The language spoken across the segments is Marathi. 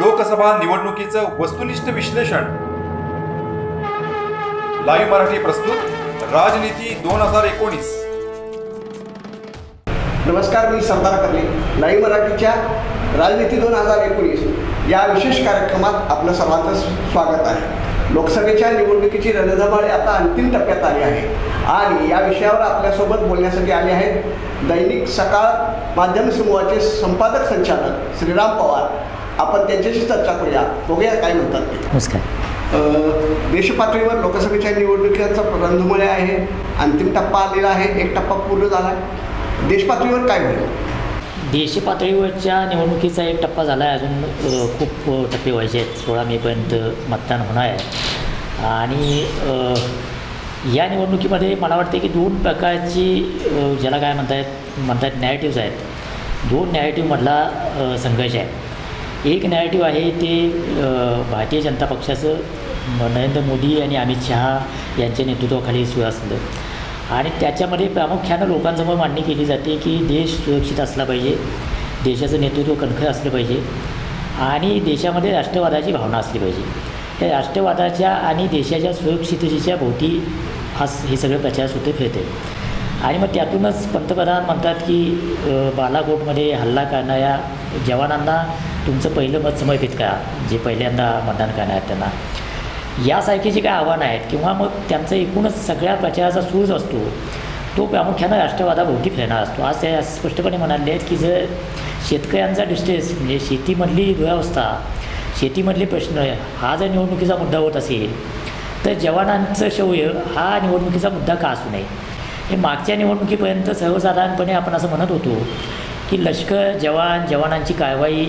लोकसभा निवडणुकीचं वस्तुनिष्ठ विश्लेषण. लाईव्ह मराठी प्रस्तुत राजनीती दोन हजार एकोणीस. नमस्कार मी सरदार कर्ले लाईव्ह मराठीच्या राजनीती दोन हजार एकोणीस या विशेष कार्यक्रमात आपलं सर्वांचं स्वागत आहे. लोकसभेच्या निवडणुकीची रणधबाळी आता अंतिम टप्प्यात आली आहे. आणि या विषयावर आपल्यासोबत बोलण्यासाठी आले आहेत दैनिक सकाळ माध्यम समूहाचे संपादक संचालक श्रीराम पवार. आपण त्यांच्याशी चर्चा करूया. बघूया काय म्हणतात ते. नमस्कार. देशपातळीवर लोकसभेच्या निवडणुकीचा रणधुमाळी आहे. अंतिम टप्पा आलेला आहे. एक टप्पा पूर्ण झाला आहे. देशपातळीवर काय होईल? देशी पातळीवरच्या निवडणुकीचा एक टप्पा झाला आहे. अजून खूप टप्पे व्हायचे आहेत. सोळा मेपर्यंत मतदान होणार आहे. आणि या निवडणुकीमध्ये मला वाटते की दोन प्रकारची ज्याला काय म्हणतायत म्हणतात नॅरेटिव्ज आहेत. दोन नॅरेटिव्हमधला संघर्ष आहे. एक नॅरेटिव्ह आहे ते भारतीय जनता पक्षाचं नरेंद्र मोदी आणि अमित शहा यांच्या नेतृत्वाखाली सुरू असलं आणि त्याच्यामध्ये प्रामुख्यानं लोकांसमोर मांडणी केली जाते की देश सुरक्षित असला पाहिजे देशाचं नेतृत्व कणखर असलं पाहिजे आणि देशामध्ये राष्ट्रवादाची भावना असली पाहिजे. त्या राष्ट्रवादाच्या आणि देशाच्या सुरक्षिततेच्या भोवती आज हे सगळे प्रचारसूत्र फिरते आणि मग त्यातूनच पंतप्रधान म्हणतात की बालाकोटमध्ये हल्ला करणाऱ्या जवानांना तुमचं पहिलं मत समर्पित करा जे पहिल्यांदा मतदान करणार आहेत त्यांना. यासारखी जी काय आव्हानं आहेत किंवा मग त्यांचं एकूणच सगळ्या प्रचाराचा सूज असतो तो प्रामुख्यानं राष्ट्रवादाभोवती फिरणार असतो. आज ते स्पष्टपणे म्हणाले आहेत की जर शेतकऱ्यांचा डिस्ट्रेस म्हणजे शेतीमधली दुरावस्था शेतीमधले प्रश्न हा जर निवडणुकीचा मुद्दा होत असेल तर जवानांचं शौर्य हा निवडणुकीचा मुद्दा का असू नये? हे मागच्या निवडणुकीपर्यंत सर्वसाधारणपणे आपण असं म्हणत होतो की लष्कर जवान जवानांची कारवाई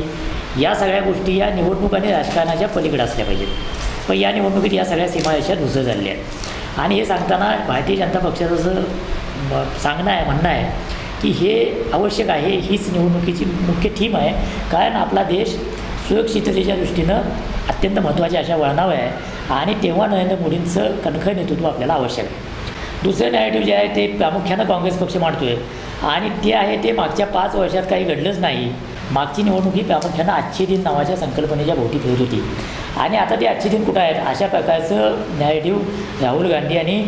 या सगळ्या गोष्टी या निवडणूक आणि राजकारणाच्या पलीकडे असल्या पाहिजेत. पण या निवडणुकीत या सगळ्या सीमारेषा धुसर झालेल्या आहेत. आणि हे सांगताना भारतीय जनता पक्षाचं जर सांगणं आहे म्हणणं आहे की हे आवश्यक आहे हीच निवडणुकीची मुख्य थीम आहे. कारण आपला देश सुरक्षिततेच्या दृष्टीनं अत्यंत महत्त्वाच्या अशा वळणावर आहे. आणि तेव्हा नरेंद्र मोदींचं कणखर नेतृत्व आपल्याला आवश्यक आहे. दुसरं नॅरेटिव्ह जे आहे ते प्रामुख्यानं काँग्रेस पक्ष मांडतो आहे आणि ते आहे ते मागच्या पाच वर्षात काही घडलंच नाही. मागची निवडणूक ही प्रामुख्यानं आजचे दिन नावाच्या संकल्पनेच्या भोवती फिरत होती. आणि आता ते आजचे दिन कुठं आहेत? अशा प्रकारचं नॅरेटिव्ह राहुल गांधी आणि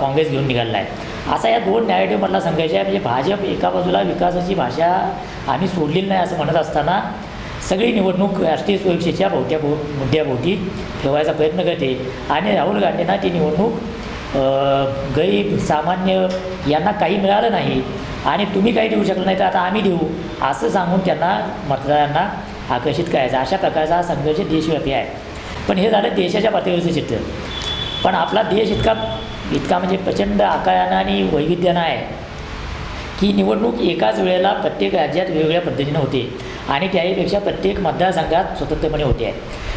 काँग्रेस घेऊन निघालेला आहे. असा या दोन नॅरेटिव्हमधला सांगायचं आहे. म्हणजे भाजप एका बाजूला विकासाची भाषा आम्ही सोडलेली नाही असं म्हणत असताना सगळी निवडणूक राष्ट्रीय सुरक्षेच्या भोवत्या भो मुद्द्याभोवती ठेवायचा प्रयत्न करते. आणि राहुल गांधींना ती निवडणूक गरीब सामान्य यांना काही मिळालं नाही. आणि तुम्ही काही देऊ शकलं नाही तर आता आम्ही देऊ. असं सांगून त्यांना मतदारांना आकर्षित करायचं. अशा प्रकारचा हा संघर्ष देशव्यापी आहे. पण हे झालं देशाच्या पातळीवरचं चित्र. पण आपला देश इतका इतका म्हणजे प्रचंड आकारानं आणि वैविध्यानं आहे की निवडणूक एकाच वेळेला प्रत्येक राज्यात वेगवेगळ्या पद्धतीनं होते. आणि त्याहीपेक्षा प्रत्येक मतदारसंघात स्वतंत्रपणे होते. आहे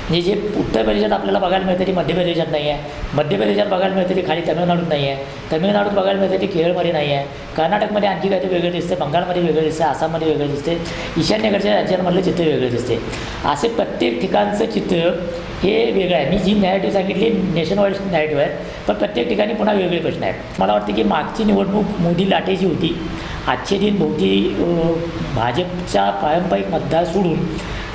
म्हणजे जे उत्तर प्रदेशात आपल्याला बघायला मिळतं ती मध्य प्रदेशात नाही आहे. मध्य प्रदेशात बघायला मिळतं ती खाली तमिळनाडूत नाही आहे. तमिळनाडूत बघायला मिळतं ती केरळमध्ये नाही आहे. कर्नाटकमध्ये आणखी काहीतरी वेगळं दिसते बंगालमध्ये वेगळं दिसते आसाममध्ये वेगळं दिसते ईशान्येकडच्या राज्यांमधलं चित्र वेगळं दिसते असे प्रत्येक ठिकाणचं चित्र हे वेगळं आहे. मी जी नॅरेटिव्ह सांगितली नेशन वाईड नॅरेटिव्ह आहे पण प्रत्येक ठिकाणी पुन्हा वेगळे प्रश्न आहेत. मला वाटतं की मागची निवडणूक मोदी लाटेची होती. आजचे दिन भोवती भाजपचा पारंपरिक मतदार सोडून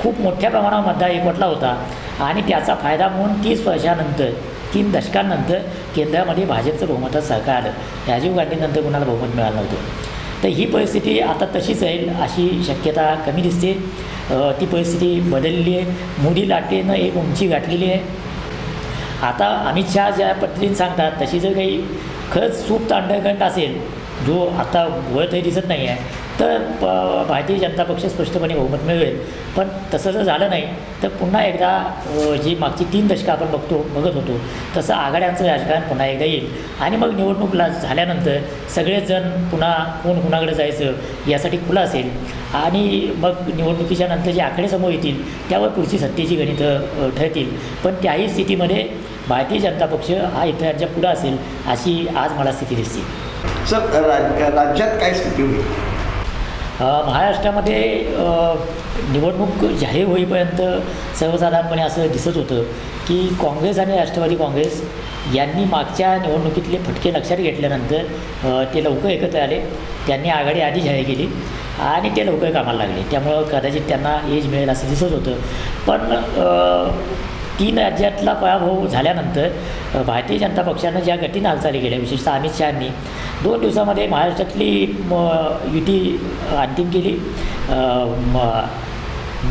खूप मोठ्या प्रमाणावर मतदार एकवटला होता. आणि त्याचा फायदा म्हणून तीस वर्षानंतर तीन दशकांनंतर केंद्रामध्ये भाजपचं बहुमतात सरकार आलं. राजीव गांधीनंतर कुणाला बहुमत मिळालं नव्हतं. तर ही परिस्थिती आता तशीच राहील अशी शक्यता कमी दिसते. ती परिस्थिती बदललेली आहे. मोदी लाटेनं एक उंची गाठलेली आहे. आता अमित शहा ज्या पद्धतीने सांगतात तशी जर काही खरंच सूप तांडगंट असेल जो आता वळतही दिसत नाही आहे तर प भारतीय जनता पक्ष स्पष्टपणे बहुमत मिळवेल. पण तसं जर झालं नाही तर पुन्हा एकदा जी मागची तीन दशकं आपण बघतो बघत होतो तसं आघाड्यांचं राजकारण पुन्हा एकदा येईल. आणि मग निवडणूक झाल्यानंतर सगळेच जण पुन्हा कोण कुणाकडे जायचं यासाठी खुला असेल. आणि मग निवडणुकीच्या नंतर जे आकडे समोर येतील त्यावर पुढची सत्तेची गणितं ठरतील. पण त्याही स्थितीमध्ये भारतीय जनता पक्ष हा इतरांच्या पुढं असेल अशी आज मला स्थिती दिसते. सर राज राज्यात काय स्थिती होईल? महाराष्ट्रामध्ये निवडणूक जाहीर होईपर्यंत सर्वसाधारणपणे असं दिसत होतं की काँग्रेस आणि राष्ट्रवादी काँग्रेस यांनी मागच्या निवडणुकीतले फटके लक्षात घेतल्यानंतर ते लवकर एकत्र आले. त्यांनी आघाडी आधी जाहीर केली आणि ते लवकर कामाला लागले. त्यामुळं कदाचित त्यांना एज मिळेल असं दिसत होतं. पण तीन राज्यातला पराभव झाल्यानंतर भारतीय जनता पक्षानं ज्या गतीनं हालचाली केल्या विशेषतः अमित शहानी दोन दिवसामध्ये महाराष्ट्रातली म, युती अंतिम केली.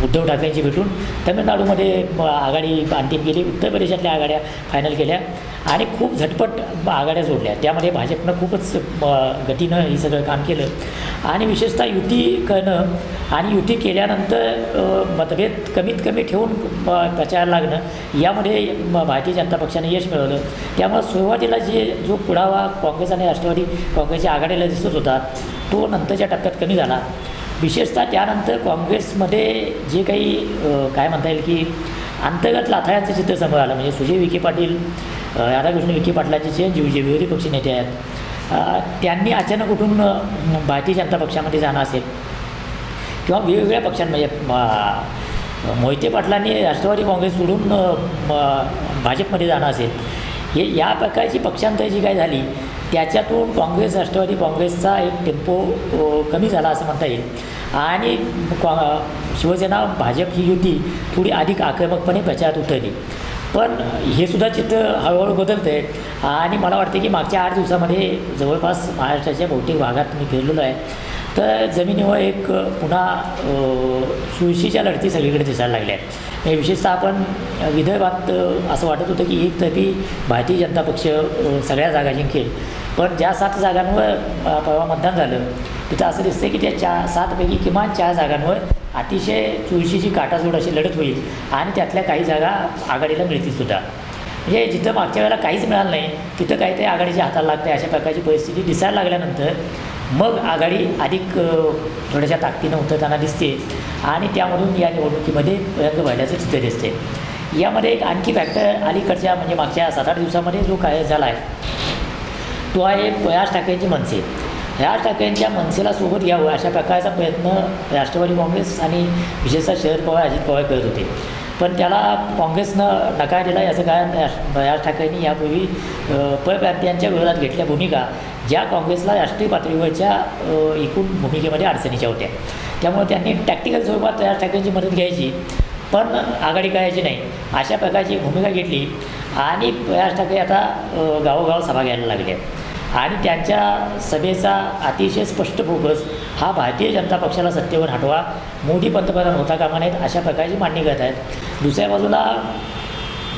उद्धव ठाकरेंची भेटून तमिळनाडूमध्ये म, आघाडी अंतिम केली उत्तर प्रदेशातल्या आघाड्या फायनल केल्या आणि खूप झटपट आघाड्या जोडल्या. त्यामध्ये भाजपनं खूपच म, गतीनं हे सगळं काम केलं. आणि विशेषतः युती करणं आणि युती केल्यानंतर मतभेद कमीत कमी ठेवून प्रचार लागणं यामध्ये भारतीय जनता पक्षाने यश मिळवलं. त्यामुळे सुरुवातीला जे जो पुढावा काँग्रेस आणि राष्ट्रवादी काँग्रेसच्या आघाडीला दिसत होता तो नंतरच्या टप्प्यात कमी झाला. विशेषतः त्यानंतर काँग्रेसमध्ये जे काही काय म्हणता येईल की अंतर्गत लाथाळ्यांचं चित्र समोर आलं. म्हणजे सुजय विखे पाटील राधाकृष्ण विखे पाटलांचे जे जे विरोधी पक्ष नेते आहेत त्यांनी अचानक उठून भारतीय जनता पक्षामध्ये जाणं असेल किंवा वेगवेगळ्या पक्षांमध्ये म्हणजे, मोहिते पाटलांनी राष्ट्रवादी काँग्रेस सोडून भाजपमध्ये जाणं असेल. हे या प्रकारची पक्षांतर जी काय झाली त्याच्यातून काँग्रेस राष्ट्रवादी काँग्रेसचा एक टेम्पो कमी झाला असं म्हणता येईल. आणि शिवसेना भाजप ही युती थोडी अधिक आक्रमकपणे प्रचारात उतरली. पण हे सुद्धा चित्र हळूहळू बदलतं आहे आणि मला वाटते की मागच्या आठ दिवसामध्ये जवळपास महाराष्ट्राच्या बहुतेक भागात मी फिरलेलो आहे. तर जमिनीवर एक पुन्हा सुळशीच्या लढती सगळीकडे दिसायला लागल्या आहेत. विशेषतः आपण विदर्भात असं वाटत होतं की एकतर्फी भारतीय जनता पक्ष सगळ्या जागा जिंकेल. पण ज्या सात जागांवर परवा मतदान झालं तिथं असं दिसतं की त्या चार सातपैकी किमान चार जागांवर अतिशय चुळशीची काटाजोड अशी लढत होईल आणि त्यातल्या काही जागा आघाडीला मिळतील सुद्धा. म्हणजे जिथं मागच्या वेळेला काहीच मिळालं नाही तिथं काहीतरी आघाडीच्या हाताला लागते अशा प्रकारची परिस्थिती दिसायला लागल्यानंतर मग आघाडी अधिक थोड्याशा ताकदीनं उतरताना दिसते आणि त्यामधून या निवडणुकीमध्ये रंग भरल्याचं चित्र दिसते. यामध्ये एक आणखी फॅक्टर अलीकडच्या म्हणजे मागच्या सात आठ दिवसामध्ये जो काय झाला आहे तो आहे राज ठाकरेंची मनसे. राज ठाकरेंच्या मनसेला सोबत घ्यावं अशा प्रकारचा प्रयत्न राष्ट्रवादी काँग्रेस आणि विशेषतः शरद पवार अजित पवार करत होते. पण त्याला काँग्रेसनं नकार दिला याचं कारण राज ठाकरेंनी यापूर्वी अ, परप्रांतीयांच्या विरोधात घेतल्या भूमिका ज्या काँग्रेसला राष्ट्रीय पातळीवरच्या एकूण भूमिकेमध्ये अडचणीच्या होत्या. त्यामुळे त्यांनी टॅक्टिकल स्वरूपात राज ठाकरेंची मदत घ्यायची पण आघाडी करायची नाही. अशा प्रकारची भूमिका घेतली आणि राज ठाकरे आता गावोगाव सभा घ्यायला लागले आणि त्यांच्या सभेचा अतिशय स्पष्ट फोकस हा भारतीय जनता पक्षाला सत्तेवर हटवा मोदी पंतप्रधान होता कामा नयेत अशा प्रकारची मांडणी करत आहेत दुसऱ्या बाजूला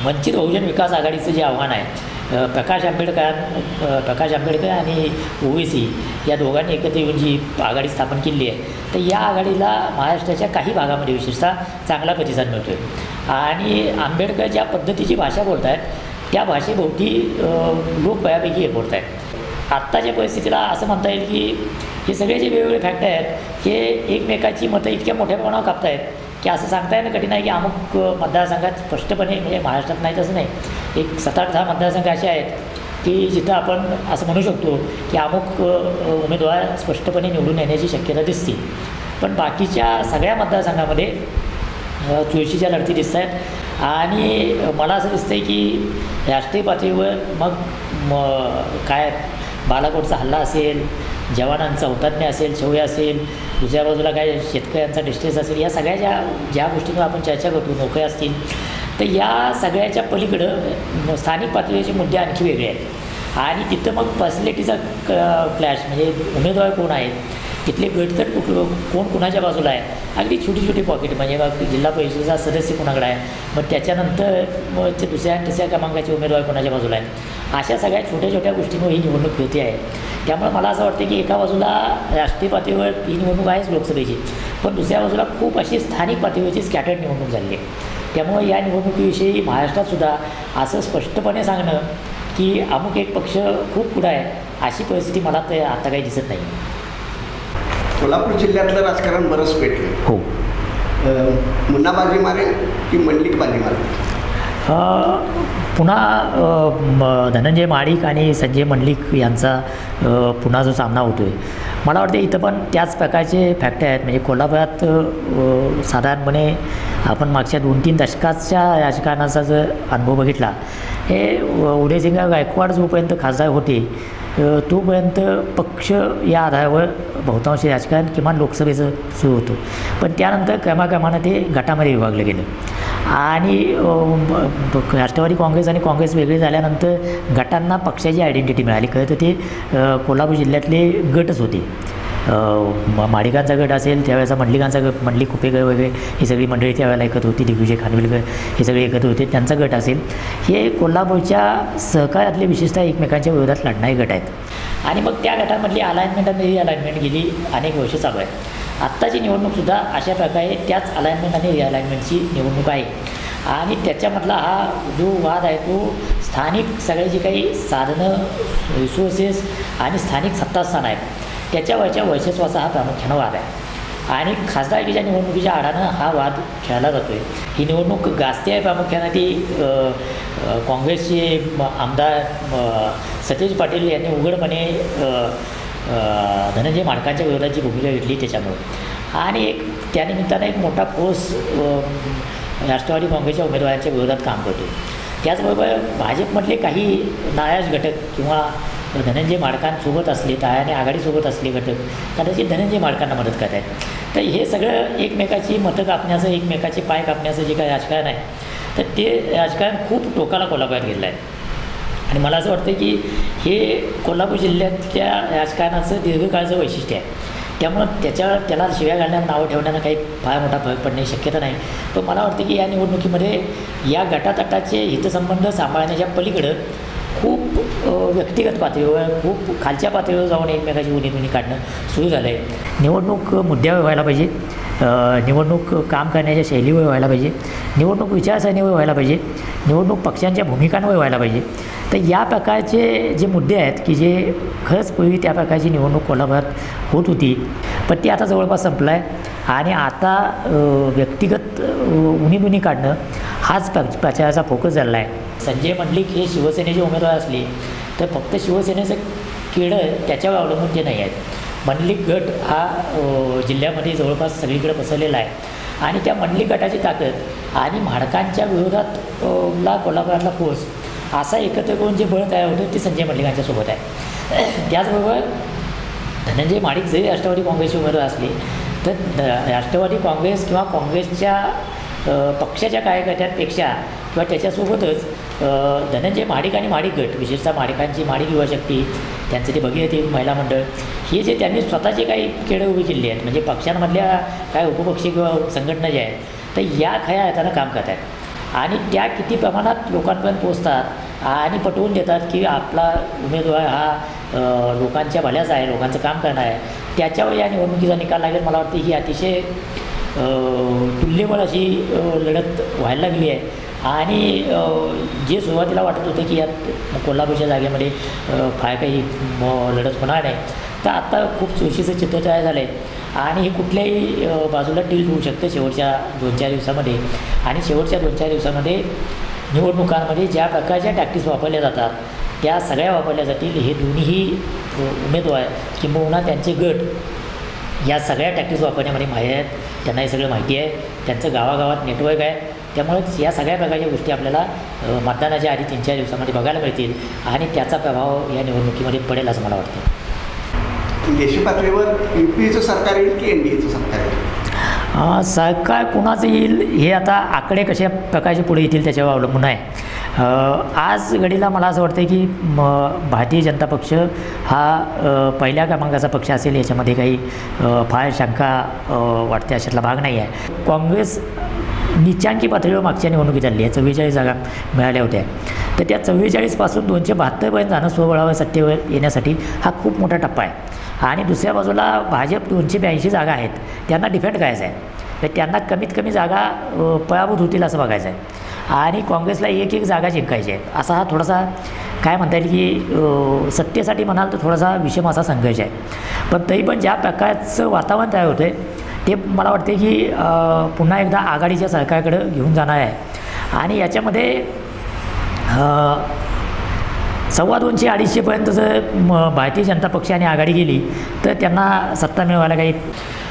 वंचित बहुजन विकास आघाडीचं जे आव्हान आहे प्रकाश आंबेडकर प्रकाश आंबेडकर आणि ओवेसी या दोघांनी एकत्र येऊन जी आघाडी स्थापन केली आहे तर या आघाडीला महाराष्ट्राच्या काही भागामध्ये विशेषतः चांगला प्रतिसाद मिळतो आहे आणि आंबेडकर ज्या पद्धतीची भाषा बोलत आहेत त्या भाषेभोवती लोक बऱ्यापैकी हे बोलत आहेत आत्ताच्या परिस्थितीला असं म्हणता येईल की हे सगळे जे वेगवेगळे फॅक्टर आहेत हे एकमेकाची मतं इतक्या मोठ्या प्रमाणावर कापतायत की असं सांगता येणं कठीण आहे की अमुक मतदारसंघात स्पष्टपणे म्हणजे महाराष्ट्रात नाही तसं नाही. एक सात आठ दहा मतदारसंघ असे आहेत की जिथं आपण असं म्हणू शकतो की अमुक उमेदवार स्पष्टपणे निवडून येण्याची शक्यता दिसते. पण बाकीच्या सगळ्या मतदारसंघामध्ये चुरशीच्या लढती दिसत आहेत. आणि मला असं दिसतं आहे की राष्ट्रीय पातळीवर मग म काय बालाकोटचा हल्ला असेल जवानांचा हुतात्म्य असेल शौर्य असेल दुसऱ्या बाजूला काय शेतकऱ्यांचा डिस्ट्रेस असेल या सगळ्या ज्या ज्या गोष्टींवर आपण चर्चा करतो नोकऱ्या असतील तर या सगळ्याच्या पलीकडं स्थानिक पातळीचे मुद्दे आणखी वेगळे आहेत. आणि तिथं मग पर्सनॅलिटीचा क क्लॅश म्हणजे उमेदवार कोण आहेत? तिथले गटतट कुठं कोण कुणाच्या बाजूला आहे? अगदी छोटी छोटी पॉकेट म्हणजे मग जिल्हा परिषदेचा सदस्य कोणाकडे आहे? मग त्याच्यानंतर मग ते दुसऱ्या तिसऱ्या क्रमांकाचे उमेदवार कोणाच्या बाजूला आहे अशा सगळ्या छोट्या छोट्या गोष्टींवर ही निवडणूक होती आहे. त्यामुळे मला असं वाटतं की एका बाजूला राष्ट्रीय पातळीवर ही निवडणूक आहेच लोकसभेची. पण दुसऱ्या बाजूला खूप अशी स्थानिक पातळीवरची स्कॅटर्ड निवडणूक झाली आहे. त्यामुळे या निवडणुकीविषयी महाराष्ट्रातसुद्धा असं स्पष्टपणे सांगणं की अमुक एक पक्ष खूप पुढं आहे अशी परिस्थिती मला तर आता काही दिसत नाही. कोल्हापूर जिल्ह्यातलं राजकारण बरंच पेटलं हो. मुन्ना बाजी मारेल की मंडलिक बाजी मारेल? अ, पुन्हा धनंजय महाडिक आणि संजय मंडलिक यांचा पुन्हा जो सामना होतो आहे मला वाटतं इथं पण त्याच प्रकारचे फॅक्टर आहेत. म्हणजे कोल्हापुरात साधारणपणे आपण मागच्या दोन तीन दशकाच्या राजकारणाचा जर अनुभव बघितला हे उदयसिंग गायकवाड जोपर्यंत खासदार होते तोपर्यंत पक्ष या आधारावर बहुतांश राजकारण किमान लोकसभेचं सुरू होतं. पण त्यानंतर क्रमाक्रमानं ते गटामध्ये विभागलं गेलं. आणि राष्ट्रवादी काँग्रेस आणि काँग्रेस वेगळे झाल्यानंतर गटांना पक्षाची आयडेंटिटी मिळाली. खरं तर ते कोल्हापूर जिल्ह्यातले गटच होते. माडिकांचा गट असेल त्यावेळेचा मंडलिकांचा गट मंडली कुपेकर वगैरे ही सगळी मंडळी त्यावेळेला एकत्र होती दिग्विजय खानविलकर हे सगळे एकत्र होते त्यांचा गट असेल. हे कोल्हापूरच्या सहकार्यातले विशेषतः एकमेकांच्या विरोधात लढणारे गट आहेत. आणि मग त्या गटामधली अलाइनमेंट आणि रिअलाइनमेंट गेली अनेक वर्ष चालू आहे. आत्ताची निवडणूकसुद्धा अशा प्रकारे त्याच अलाइनमेंट आणि रिअलाइनमेंटची निवडणूक आहे. आणि त्याच्यामधला हा जो वाद आहे तो स्थानिक सगळे जे काही साधनं रिसोर्सेस आणि स्थानिक सत्तास्थान आहेत त्याच्यावरच्या वर्चस्वाचा हा प्रामुख्यानं वाद आहे. आणि खासदारकीच्या निवडणुकीच्या आडानं हा वाद खेळला जातो आहे ही निवडणूक गाजते आहे प्रामुख्यानं ती काँग्रेसचे आमदार सतीश पाटील यांनी उघडपणे धनंजय माडकांच्या विरोधात जी भूमिका घेतली त्याच्यामुळे. आणि एक त्यानिमित्तानं एक मोठा फोर्स राष्ट्रवादी काँग्रेसच्या उमेदवारांच्या विरोधात काम करतो त्याचबरोबर भाजपमधले काही नाराज घटक किंवा तर धनंजय माडकांसोबत असले टाळ्याने आघाडीसोबत असले घटक कदाचित धनंजय माडकांना मदत करत आहेत तर हे सगळं एकमेकाची मतं कापण्याचं एकमेकाचे पाय कापण्याचं जे काही राजकारण आहे तर ते राजकारण खूप टोकाला कोल्हापुरात गेलं आहे. आणि मला असं वाटतं की हे कोल्हापूर जिल्ह्यातल्या राजकारणाचं दीर्घकाळचं वैशिष्ट्य आहे. त्यामुळं त्याच्या त्याला शिव्या घालण्यात नावं ठेवण्यानं काही फार मोठा फरक पडण्याची शक्यता नाही. पण मला वाटतं की या निवडणुकीमध्ये या गटातटाचे हितसंबंध सांभाळण्याच्या पलीकडं खूप व्यक्तिगत पातळीवर खूप खालच्या पातळीवर जाऊन एकमेकाची उणी काढणं सुरू झालं आहे निवडणूक मुद्द्यावर व्हायला पाहिजे. निवडणूक काम करण्याच्या शैलीवर व्हायला पाहिजे. निवडणूक विचारसरणीवर व्हायला पाहिजे. निवडणूक पक्षांच्या भूमिकांवर व्हायला पाहिजे. तर या प्रकारचे जे मुद्दे आहेत की जे खरंच पूर्वी त्या प्रकारची निवडणूक कोल्हापुरात होत होती पण ती आता जवळपास संपला आहे आणि आता व्यक्तिगत उणीदुणी काढणं हाच प्र- प्रचाराचा फोकस झालेला आहे. संजय मंडलिक हे शिवसेनेचे उमेदवार असले तर फक्त शिवसेनेचं किडं त्याच्यावर अवलंबून ते नाही आहेत. मंडलिक गट हा जिल्ह्यामध्ये जवळपास सगळीकडे पसरलेला आहे. आणि त्या मंडलिक गटाची ताकद आणि म्हाडकांच्या विरोधात ला कोल्हापुरातला फोर्स असा एकत्र करून जे बळ तयार होतं ते संजय मंडलिकांच्या सोबत आहे. त्याचबरोबर धनंजय माडिक जरी राष्ट्रवादी काँग्रेसचे उमेदवार असले तर राष्ट्रवादी काँग्रेस किंवा काँग्रेसच्या पक्षाच्या कार्यकर्त्यांपेक्षा किंवा त्याच्यासोबतच धनंजय महाडिक आणि महाडिक गट विशेषतः महाडिकांची महाडिक युवा शक्ती त्यांचं ते भगीरथी महिला मंडळ हे जे त्यांनी स्वतःचे काही खेळ उभी केली आहेत म्हणजे पक्षांमधल्या काय उपपक्षी किंवा संघटना ज्या आहेत तर या खया अर्थानं काम करत आहेत. आणि त्या किती प्रमाणात लोकांपर्यंत पोचतात आणि पटवून देतात की आपला उमेदवार हा लोकांच्या भल्याचा आहे लोकांचं काम करणार आहे. त्याच्यावर या निवडणुकीचा निकाल लागेल मला वाटतं ही अतिशय तुल्यबळ अशी लढत व्हायला लागली आहे. आणि जे सुरुवातीला वाटत होतं की यात कोल्हापूरच्या जागेमध्ये फार काही म- लढत होणार नाही तर आत्ता खूप चुरशीचं चित्र तयार झालं आहे आणि हे कुठल्याही बाजूला डील होऊ शकतं शेवटच्या दोन चार दिवसामध्ये. आणि शेवटच्या दोन चार दिवसामध्ये निवडणुकांमध्ये ज्या प्रकारच्या टॅक्टिक्स वापरल्या जातात त्या सगळ्या वापरल्या जातील हे दोन्हीही उमेदवार किंबहुना त्यांचे गट या सगळ्या टॅक्टिक्स वापरण्यामध्ये माहीत आहेत. त्यांना हे सगळं माहिती आहे. त्यांचं गावागावात नेटवर्क आहे. त्यामुळे या सगळ्या प्रकारच्या गोष्टी आपल्याला मतदानाच्या आधी तीन चार दिवसामध्ये बघायला मिळतील आणि त्याचा प्रभाव या निवडणुकीमध्ये पडेल असं मला वाटतं. देशी पातळीवर यू पीचं सरकार येईल की एन डी एचं सरकार येईल? सरकार कुणाचं येईल हे आता आकडे कशा प्रकारचे पुढे येतील त्याच्यावर अवलंबून आहे. आज घडीला मला असं वाटतं की म भारतीय जनता पक्ष हा पहिल्या क्रमांकाचा पक्ष असेल याच्यामध्ये काही फार शंका वाटते अशातला भाग नाही आहे. काँग्रेस निचांकी पातळीवर मागच्या निवडणुकीत झाली आहे चव्वेचाळीस जागा मिळाल्या होत्या. तर त्या चव्वेचाळीसपासून दोनशे बहात्तरपर्यंत जाणं स्वबळावर सत्तेवर येण्यासाठी हा खूप मोठा टप्पा आहे. आणि दुसऱ्या बाजूला भाजप दोनशे ब्याऐंशी जागा आहेत. त्यांना डिफेंड करायचं आहे. तर त्यांना कमीत कमी जागा पळाभूत पराभूत होतील असं बघायचं आहे. आणि काँग्रेसला एक एक जागा जिंकायची आहे असा हा थोडासा काय म्हणता येईल की सत्तेसाठी म्हणाल तर थोडासा विषम असा संघर्ष आहे. पण तरी पण ज्या प्रकारचं वातावरण तयार होतं आहे ते मला वाटते की पुन्हा एकदा आघाडीच्या सरकारकडं घेऊन जाणार आहे. आणि याच्यामध्ये सव्वा दोनशे अडीचशेपर्यंत जर म भारतीय जनता पक्षाने आघाडी गेली तर त्यांना सत्ता मिळवायला काही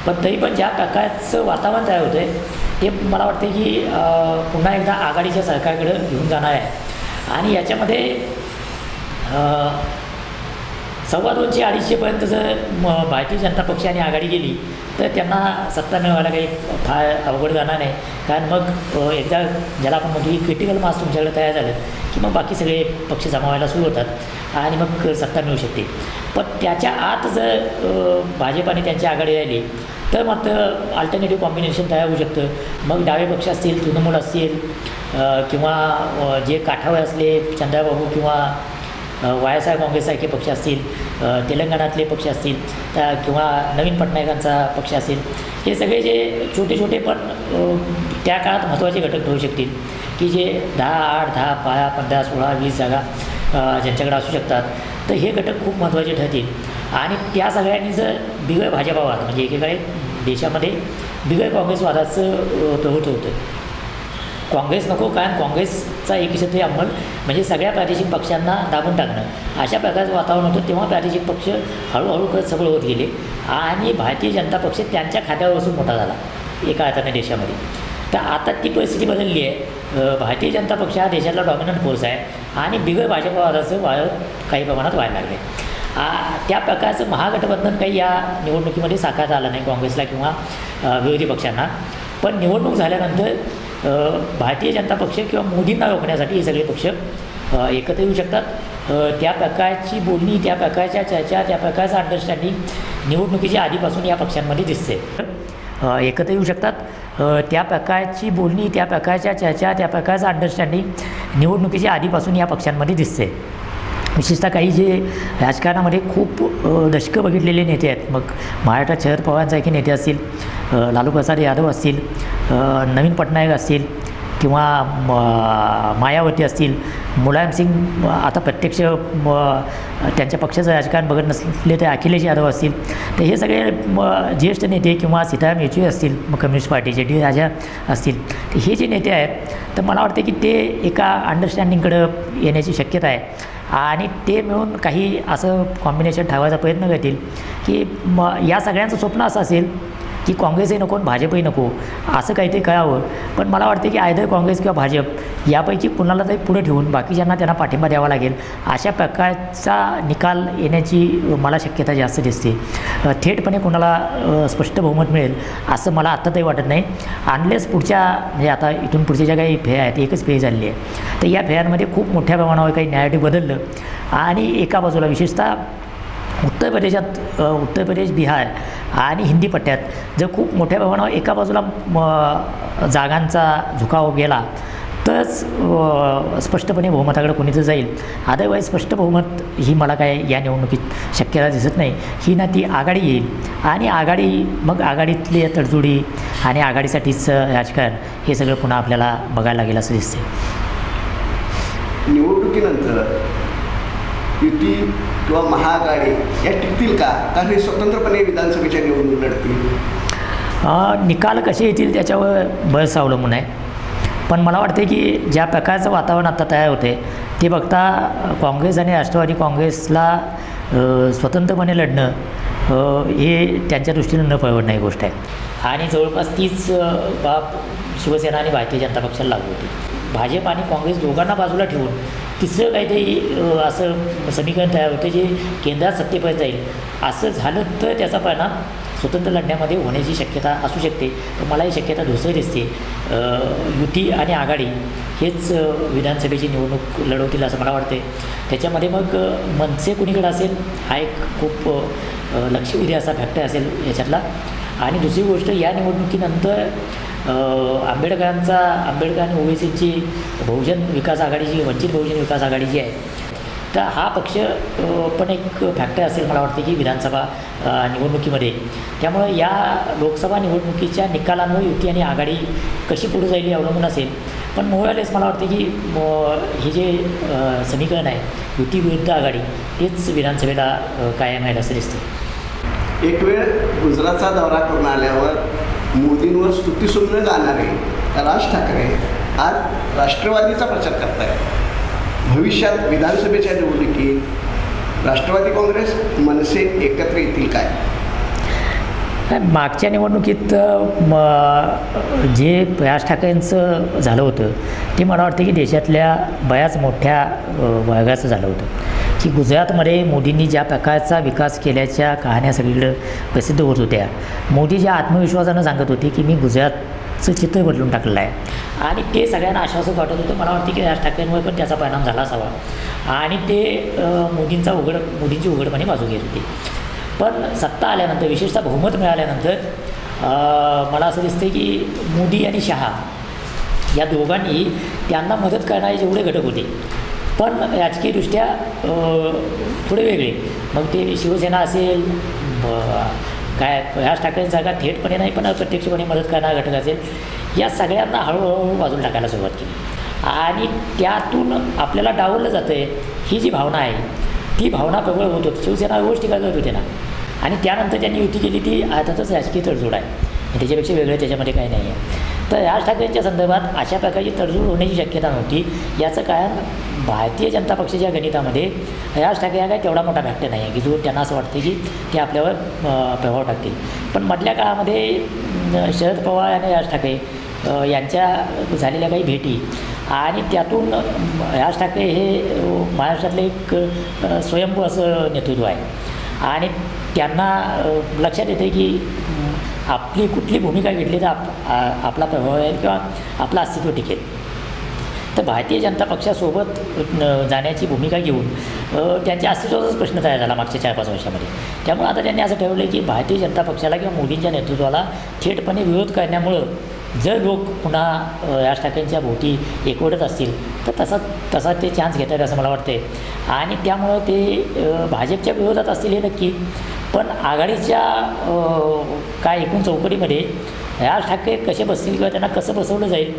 पण तरी पण ज्या प्रकारचं वातावरण तयार होतं आहे ते मला वाटते की पुन्हा एकदा आघाडीच्या सरकारकडं घेऊन जाणार आहे. आणि याच्यामध्ये सव्वा दोनशे अडीचशेपर्यंत जर म भारतीय जनता पक्षाने आघाडी गेली तर त्यांना सत्ता मिळवायला काही फार अवघड जाणार नाही. कारण मग एकदा ज्याला आपण म्हणतो की क्रिटिकल मास तुमच्याकडे तयार झालं की मग बाकी सगळे पक्ष जमावायला सुरू होतात आणि मग सत्ता मिळू शकते. पण त्याच्या आत जर भाजपाने त्यांची आघाडी राहिली तर मात्र अल्टरनेटिव्ह कॉम्बिनेशन तयार होऊ शकतं. मग डावे पक्ष असतील तृणमूल असतील किंवा जे काठावर असले चंद्राबाबू किंवा वाय एस आय काँग्रेससारखे पक्ष असतील तेलंगणातले पक्ष असतील त्या किंवा नवीन पटनायकांचा पक्ष असेल हे सगळे जे छोटे छोटे पण त्या काळात महत्त्वाचे घटक ठरू शकतील. की जे दहा आठ दहा बारा पंधरा सोळा वीस जागा ज्यांच्याकडे असू शकतात तर हे घटक खूप महत्त्वाचे ठरतील. आणि त्या सगळ्यांनी जर बिगळ भाजपावाद म्हणजे एकेकाळी देशामध्ये बिगळ काँग्रेसवादाचं प्रभुत्व होतं काँग्रेस नको कारण काँग्रेसचा एकछत्री अंमल म्हणजे सगळ्या प्रादेशिक पक्षांना दाबून टाकणं. अशा प्रकारचं वातावरण होतं तेव्हा प्रादेशिक पक्ष हळूहळू करत सगळं होत गेले. आणि भारतीय जनता पक्ष त्यांच्या खात्यावर बसून मोठा झाला एका अर्थाने देशामध्ये. तर आता ती परिस्थिती बदलली आहे. भारतीय जनता पक्ष हा देशातला डॉमिनंट फोर्स आहे. आणि बिगर भाजपवादाचं वाढत काही प्रमाणात व्हायला लागले. आ, त्या प्रकारचं महागठबंधन काही या निवडणुकीमध्ये साकारता आलं नाही काँग्रेसला किंवा विरोधी पक्षांना. पण निवडणूक झाल्यानंतर भारतीय जनता पक्ष किंवा मोदींना रोखण्यासाठी हे सगळे पक्ष एकत्र येऊ शकतात. त्या प्रकारची बोलणी त्या प्रकारच्या चर्चा त्या प्रकारचं अंडरस्टँडिंग निवडणुकीच्या आधीपासून या पक्षांमध्ये दिसते एकत्र येऊ शकतात. त्या प्रकारची बोलणी त्या प्रकारच्या चर्चा त्या प्रकारचं अंडरस्टँडिंग निवडणुकीच्या आधीपासून या पक्षांमध्ये दिसते विशेषतः काही जे राजकारणामध्ये खूप दशकं बघितलेले नेते आहेत. मग महाराष्ट्रात शरद पवारांसारखे नेते असतील लालू प्रसाद यादव असतील नवीन पटनायक असतील किंवा म- मायावती असतील मुलायम सिंग आता प्रत्यक्ष म, त्यांच्या पक्षाचं राजकारण बघत नसले तर अखिलेश यादव असतील. तर हे सगळे म, ज्येष्ठ नेते किंवा सीताराम येचुरी असतील कम्युनिस्ट पार्टीचे डी राजा असतील. तर हे जे नेते आहेत तर मला वाटते की ते एका अंडरस्टँडिंगकडं येण्याची शक्यता आहे. आणि ते मिळून काही असं कॉम्बिनेशन ठेवायचा प्रयत्न करतील की म या सगळ्यांचं स्वप्न असं असेल की काँग्रेसही नको आणि भाजपही नको असं काहीतरी कळावं. पण मला वाटते की आयदर काँग्रेस किंवा भाजप यापैकी कुणाला तरी पुढे ठेवून बाकीच्यांना त्यांना पाठिंबा द्यावा लागेल. अशा प्रकारचा निकाल येण्याची मला शक्यता जास्त दिसते. थेटपणे कुणाला स्पष्ट बहुमत मिळेल असं मला आत्ता तरी वाटत नाही. अनलेस पुढच्या म्हणजे आता इथून पुढच्या ज्या काही फेऱ्या आहेत एकच फेरी झालेली आहे. तर या फेऱ्यांमध्ये खूप मोठ्या प्रमाणावर काही नॅरेटिव्ह बदललं आणि एका बाजूला विशेषतः उत्तर प्रदेशात उत्तर प्रदेश बिहार आणि हिंदी पट्ट्यात जर खूप मोठ्या प्रमाणावर एका बाजूला म, जागांचा झुकाव गेला तरच स्पष्टपणे बहुमताकडे कोणी तर जाईल. अदरवाईज स्पष्ट बहुमत ही मला काय या निवडणुकीत शक्यता दिसत नाही. ही ना ती आघाडी येईल आणि आघाडी मग आघाडीतली तडजोडी आणि आघाडीसाठीच राजकारण हे सगळं पुन्हा आपल्याला बघायला लागेल असं दिसते निवडणुकीनंतर युती किंवा महाआघाडी या टिकतील का? कारण हे स्वतंत्रपणे विधानसभेच्या निवडणूक लढतील. निकाल कसे येतील त्याच्यावर बस अवलंबून आहे. पण मला वाटते की ज्या प्रकारचं वातावरण आता तयार होते ते बघता काँग्रेस आणि राष्ट्रवादी काँग्रेसला स्वतंत्रपणे लढणं हे त्यांच्या दृष्टीनं न परवडणारी गोष्ट आहे. आणि जवळपास तीच बाब शिवसेना आणि भारतीय जनता पक्षाला लागू होती. भाजप आणि काँग्रेस दोघांना बाजूला ठेवून तिसरं काहीतरी असं समीकरण तयार होतं जे केंद्रात सत्तेपर्यंत जाईल. असं झालं तर त्याचा परिणाम स्वतंत्र लढण्यामध्ये होण्याची शक्यता असू शकते. तर मला ही शक्यता दुसरी दिसते. युती आणि आघाडी हेच विधानसभेची निवडणूक लढवतील असं मला वाटते त्याच्यामध्ये मग मनसे कुणीकडे असेल? हा एक खूप लक्षवेधी असा फॅक्टर असेल याच्यातला. आणि दुसरी गोष्ट या निवडणुकीनंतर आंबेडकरांचा आंबेडकर आणि ओवेसींची बहुजन विकास आघाडीची वंचित बहुजन विकास आघाडी जी आहे. तर हा पक्ष पण एक फॅक्टर असेल मला वाटते की विधानसभा निवडणुकीमध्ये. त्यामुळे या लोकसभा निवडणुकीच्या निकालांमुळे युती आणि आघाडी कशी पुढे जाईल हे अवलंबून असेल. पण मुळालेच मला वाटते की म- हे जे समीकरण आहे युती विरुद्ध आघाडी तेच विधानसभेला कायम आहे असं दिसतं एक वेळ गुजरातचा दौरा करून आल्यावर मोदींवर स्तुतीसुमनं जाणारे राज ठाकरे आज राष्ट्रवादीचा प्रचार करतायत. भविष्यात विधानसभेच्या निवडणुकीत राष्ट्रवादी काँग्रेस मनसे एकत्र येतील काय? मागच्या निवडणुकीत म, जे राज ठाकरेंचं झालं होतं ते मला वाटतं की देशातल्या बऱ्याच मोठ्या वर्गाचं झालं होतं. की गुजरातमध्ये मोदींनी ज्या प्रकारचा विकास केल्याच्या कहाण्या सगळीकडं प्रसिद्ध होत होत्या. मोदी ज्या आत्मविश्वासानं सांगत होते की मी गुजरातचं चित्र बदलून टाकलेलं आहे. आणि ते सगळ्यांना आश्वासक वाटत होतं. मला वाटते की राज ठाकरेंमुळे पण त्याचा परिणाम झाला असावा. आणि ते मोदींचा उघड मोदींची उघडपणे बाजू घेत होती. पण सत्ता आल्यानंतर विशेषतः बहुमत मिळाल्यानंतर मला असं दिसतं की मोदी आणि शहा या दोघांनी त्यांना मदत करणारे जेवढे घटक होते पण राजकीयदृष्ट्या थोडे वेगळे. मग ते शिवसेना असेल काय राज ठाकरेंसारखा थेटपणे नाही पण अप्रत्यक्षपणे मदत करणारा घटक असेल या सगळ्यांना हळूहळू बाजूला टाकायला सुरुवात केली. आणि त्यातून आपल्याला डावललं जातं आहे ही जी भावना आहे ती भावना प्रबळ होत होती. शिवसेना व्यवस्थित करत होते ना. आणि त्यानंतर त्यांनी युती केली ती अर्थातच राजकीय तडजोड आहे. त्याच्यापेक्षा वेगळं त्याच्यामध्ये काही नाही आहे तर राज ठाकरेंच्या संदर्भात अशा प्रकारची तडजोड होण्याची शक्यता नव्हती. याचं कारण भारतीय जनता पक्षाच्या गणितामध्ये राज ठाकरे हा काय तेवढा मोठा फॅक्टर नाही आहे की जो त्यांना असं वाटतं की ते आपल्यावर प्रभाव टाकतील. पण मधल्या काळामध्ये शरद पवार आणि राज ठाकरे यांच्या झालेल्या काही भेटी आणि त्यातून राज ठाकरे हे महाराष्ट्रातलं एक स्वयंभू असं नेतृत्व आहे. आणि त्यांना लक्षात येते की आपली कुठली भूमिका घेतली तर आप आपला प्रभाव आहे किंवा आपलं अस्तित्व टिकेल. तर भारतीय जनता पक्षासोबत जाण्याची भूमिका घेऊन त्यांच्या अस्तित्वाचाच प्रश्न तयार झाला मागच्या चार पाच वर्षामध्ये. त्यामुळे आता त्यांनी असं ठरवलं की भारतीय जनता पक्षाला किंवा मोदींच्या नेतृत्वाला थेटपणे विरोध करण्यामुळं जर लोक पुन्हा राज ठाकरेंच्या भोवती एकवटत असतील तर तसा तसा ते चान्स घेत आहेत असं मला वाटते आणि त्यामुळं ते भाजपच्या विरोधात असतील हे नक्की. पण आघाडीच्या काय एकूण चौकटीमध्ये राज ठाकरे कसे बसतील किंवा त्यांना कसं बसवलं जाईल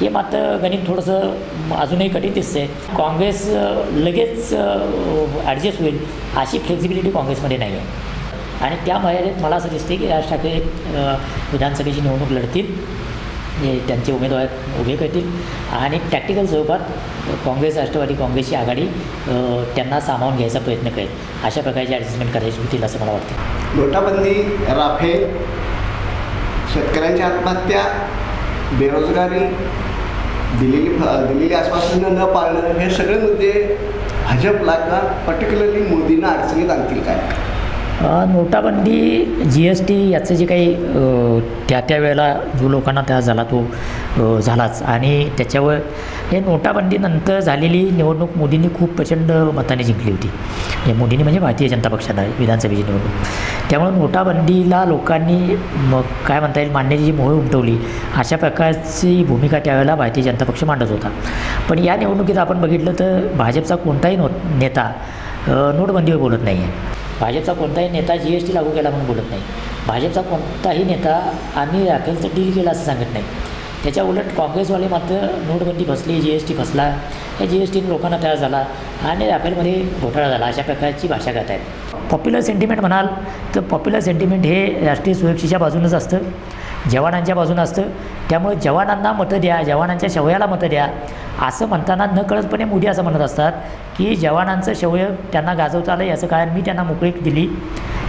हे मात्र गणित थोडंसं अजूनही कठीण दिसतंय. काँग्रेस लगेच ॲडजस्ट होईल अशी फ्लेक्झिबिलिटी काँग्रेसमध्ये नाही आहे आणि त्या मर्यादेत मला असं दिसते की राज ठाकरे विधानसभेची निवडणूक लढतील. हे त्यांचे उमेदवार उभे करतील. आणि टॅक्टिकल स्वरूपात काँग्रेस राष्ट्रवादी काँग्रेसची आघाडी त्यांना सामावून घ्यायचा प्रयत्न करेल. अशा प्रकारची ॲडजस्टमेंट करायची होतील असं मला वाटतं. नोटाबंदी राफेल शेतकऱ्यांच्या आत्महत्या बेरोजगारी दिलेली दिलेली आश्वासनं न पाळणं हे सगळे मुद्दे भाजपला का पर्टिक्युलरली मोदींना अडचणीत आणतील काय? नोटाबंदी जी एस टी याचं जे काही त्या त्या वेळेला जो लोकांना त्रास झाला तो झालाच. आणि त्याच्यावर हे नोटाबंदीनंतर झालेली निवडणूक मोदींनी खूप प्रचंड मताने जिंकली होती. हे मोदींनी म्हणजे भारतीय जनता पक्षाला विधानसभेची निवडणूक. त्यामुळे नोटाबंदीला लोकांनी मग काय म्हणता येईल मांडण्याची जी मोहळ उमटवली अशा प्रकारची भूमिका त्यावेळेला भारतीय जनता पक्ष मांडत होता. पण या निवडणुकीत आपण बघितलं तर भाजपचा कोणताही नो नेता नोटबंदीवर बोलत नाही आहे भाजपचा कोणताही नेता जी एस टी लागू केला म्हणून बोलत नाही. भाजपचा कोणताही नेता आम्ही राफेलचं डील केलं असं सांगत नाही. त्याच्या उलट काँग्रेसवाले मात्र नोटबंदी फसली जी एस टी फसला. या जी एस टीने लोकांना तयार झाला आणि राफेलमध्ये घोटाळा झाला. अशा प्रकारची भाषा करत आहेत. पॉप्युलर सेंटिमेंट म्हणाल तर पॉप्युलर सेंटिमेंट हे राष्ट्रीय सुरक्षेच्या बाजूनच असतं. जवानांच्या बाजूनं असतं. त्यामुळे जवानांना मतं द्या जवानांच्या शवयाला मतं द्या. असं म्हणताना नकळतपणे मोदी असं म्हणत असतात की जवानांचं शवय त्यांना गाजवता आलं याचं कारण मी त्यांना मोकळीक दिली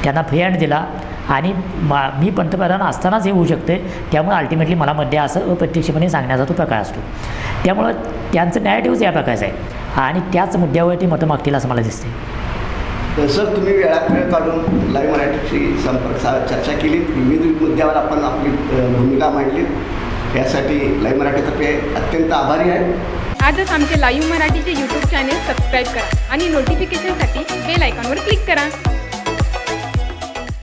त्यांना फ्री हँड दिला आणि मा मी पंतप्रधान असतानाच हे होऊ शकते त्यामुळे अल्टिमेटली मला मध्ये असं अप्रत्यक्षपणे सांगण्याचा तो प्रकार असतो. त्यामुळं त्यांचं नॅरेटिव्हच या प्रकारचं आहे आणि त्याच मुद्द्यावरती मतं मागतील असं मला दिसते सर तुम्ही वेळात वेळ काढून लाईव्ह मराठीशी संपर्क चर्चा केली. विविध मुद्द्यावर आपण आपली भूमिका मांडली. यासाठी लाईव्ह मराठीतर्फे अत्यंत आभारी आहे. आजच आमचे लाईव्ह मराठीचे यूट्यूब चॅनेल सबस्क्राईब करा आणि नोटिफिकेशनसाठी बेल आयकॉनवर क्लिक करा.